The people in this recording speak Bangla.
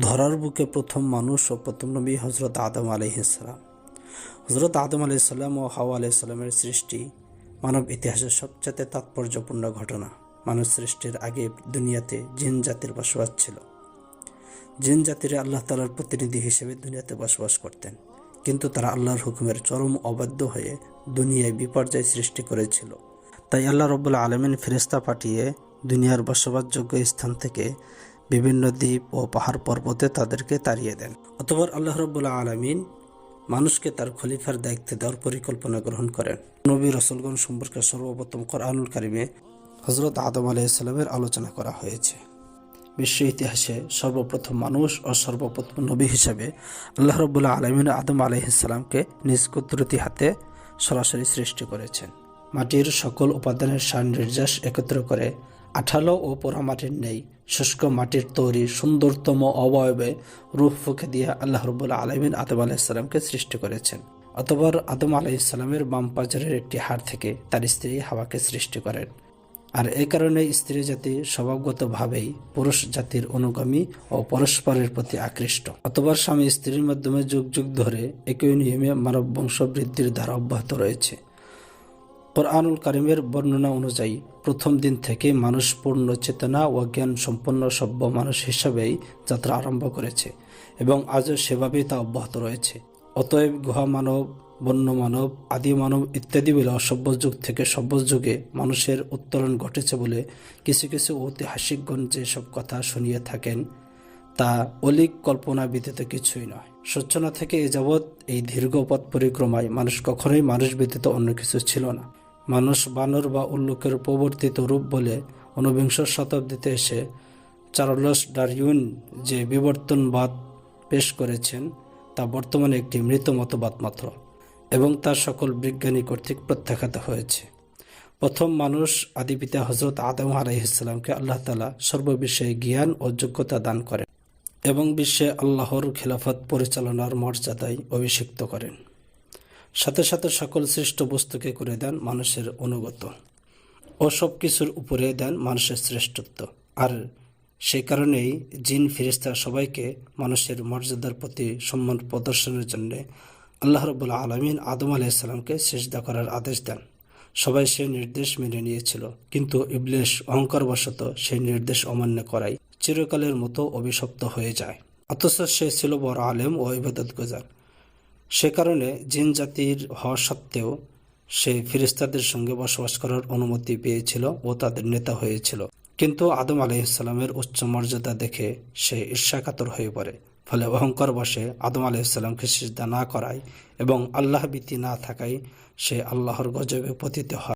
ধরার বুকে প্রথম মানুষ ও প্রথম নবী হজরত আদম আলহিসাল্লাম হজরত আদম আলাইসাল্লাম ও হাওয়া আলাইসাল্লামের সৃষ্টি মানব ইতিহাসের সবচেয়ে তাৎপর্যপূর্ণ ঘটনা। মানব সৃষ্টির আগে দুনিয়াতে জিন জাতির বসবাস ছিল। জিন জাতিরা আল্লাহ তালার প্রতিনিধি হিসেবে দুনিয়াতে বসবাস করতেন। কিন্তু তারা আল্লাহর হুকুমের চরম অবাধ্য হয়ে দুনিয়ায় বিপর্যয় সৃষ্টি করেছিল। তাই আল্লাহ রব্বুল্লা আলমিন ফেরেস্তা পাঠিয়ে দুনিয়ার বসবাসযোগ্য স্থান থেকে বিভিন্ন দ্বীপ ও পাহাড় পর্বতে তাদেরকে তাড়িয়ে দেন। অতপর আল্লাহ রব্বুল্লা আলমিন মানুষকে তার খলিফার দায়িত্বে দেওয়ার পরিকল্পনা গ্রহণ করেন। নবী রসুলগণ সম্পর্কে সর্বপ্রথম কোরআনুল কারিমে হজরত আদম আলাইসাল্লামের আলোচনা করা হয়েছে। বিশ্ব ইতিহাসে সর্বপ্রথম মানুষ ও সর্বপ্রথম নবী হিসেবে আল্লাহ রবুল্লাহ আলমিন আদম আলহিসাল্লামকে নিজ কুদরতি হাতে সরাসরি সৃষ্টি করেছেন। মাটির সকল উপাদানের সার নির্যাস একত্র করে আঠালো ও পোড়া মাটির নেই। শুষ্ক মাটির তৈরি সুন্দরতম অবয়বে রূপ ফুঁকে দিয়ে আল্লাহ রবুল্লাহ আলমিন আদম আলাইসাল্লামকে সৃষ্টি করেছেন। অতপর আদম আলাইসাল্লামের বাম পাজরের একটি হাড় থেকে তার স্ত্রী হাওয়াকে সৃষ্টি করেন। আর এই কারণে স্ত্রী জাতি স্বভাবগতভাবেই পুরুষ জাতির অনুগামী ও পরস্পরের প্রতি আকৃষ্ট। অতবার স্বামী স্ত্রীর মাধ্যমে যুগ যুগ ধরে একই নিয়মে মানব বংশ বৃদ্ধির ধারা অব্যাহত রয়েছে। কোরআনুল কারিমের বর্ণনা অনুযায়ী, প্রথম দিন থেকে মানুষ পূর্ণ চেতনা ও জ্ঞান সম্পন্ন সভ্য মানুষ হিসাবেই যাত্রা আরম্ভ করেছে এবং আজও সেভাবেই তা অব্যাহত রয়েছে। অতএব গুহা মানব, বন্য মানব, আদি মানব ইত্যাদি বলে অসভ্য যুগ থেকে সভ্য যুগে মানুষের উত্তরণ ঘটেছে বলে কিছু কিছু ঐতিহাসিকগণ যেসব কথা শুনিয়ে থাকেন, তা অলিক কল্পনা ব্যতীত কিছুই নয়। সূচনা থেকে এ যাবৎ এই দীর্ঘ পথ পরিক্রমায় মানুষ কখনোই মানুষ ব্যতীত অন্য কিছু ছিল না। মানুষ বানর বা উল্লুকের প্রবর্তিত রূপ বলে ঊনবিংশ শতাব্দীতে এসে চার্লস ডারউইন যে বিবর্তনবাদ পেশ করেছেন, তা বর্তমানে একটি মৃত মতবাদ মাত্র এবং তার সকল বিজ্ঞানী কর্তৃক প্রত্যাখ্যাত হয়েছে। প্রথম মানুষ আদিপিতা হজরত আদম আলাইহিসাল্লামকে আল্লাহ তালা সর্ববিষয়ে জ্ঞান ও যোগ্যতা দান করেন এবং বিশ্বে আল্লাহর খেলাফত পরিচালনার মর্যাদায় অভিষিক্ত করেন। সাথে সাথে সকল শ্রেষ্ঠ বস্তুকে করে দেন মানুষের অনুগত ও সব কিছুর উপরে দেন মানুষের শ্রেষ্ঠত্ব। আর সেই কারণেই জিন ফিরিস্তা সবাইকে মানুষের মর্যাদার প্রতি সম্মান প্রদর্শনের জন্য আল্লাহ রবুল্লা আলমিন আদম আলাইসাল্লামকে সেজদা করার আদেশ দেন। সবাই সেই নির্দেশ মেনে নিয়েছিল, কিন্তু ইবলিশ অহংকারবশত সেই নির্দেশ অমান্য করাই চিরকালের মতো অভিশপ্ত হয়ে যায়। অথচ সে ছিল বড় আলেম ও ইবাদত গুজার সে কারণে জিন জাতির হওয়া সত্ত্বেও সে ফিরিস্তাদের সঙ্গে বসবাস করার অনুমতি পেয়েছিল ও তাদের নেতা হয়েছিল। কিন্তু আদম আলাইসাল্লামের উচ্চ মর্যাদা দেখে সে ঈর্ষাকাতর হয়ে পড়ে। ফলে অহংকর বসে আদম আলাইসাল্লামকে সিজদা না করায় এবং আল্লাহ বিতি না থাকায় সে আল্লাহর গজবে পতিত হয়।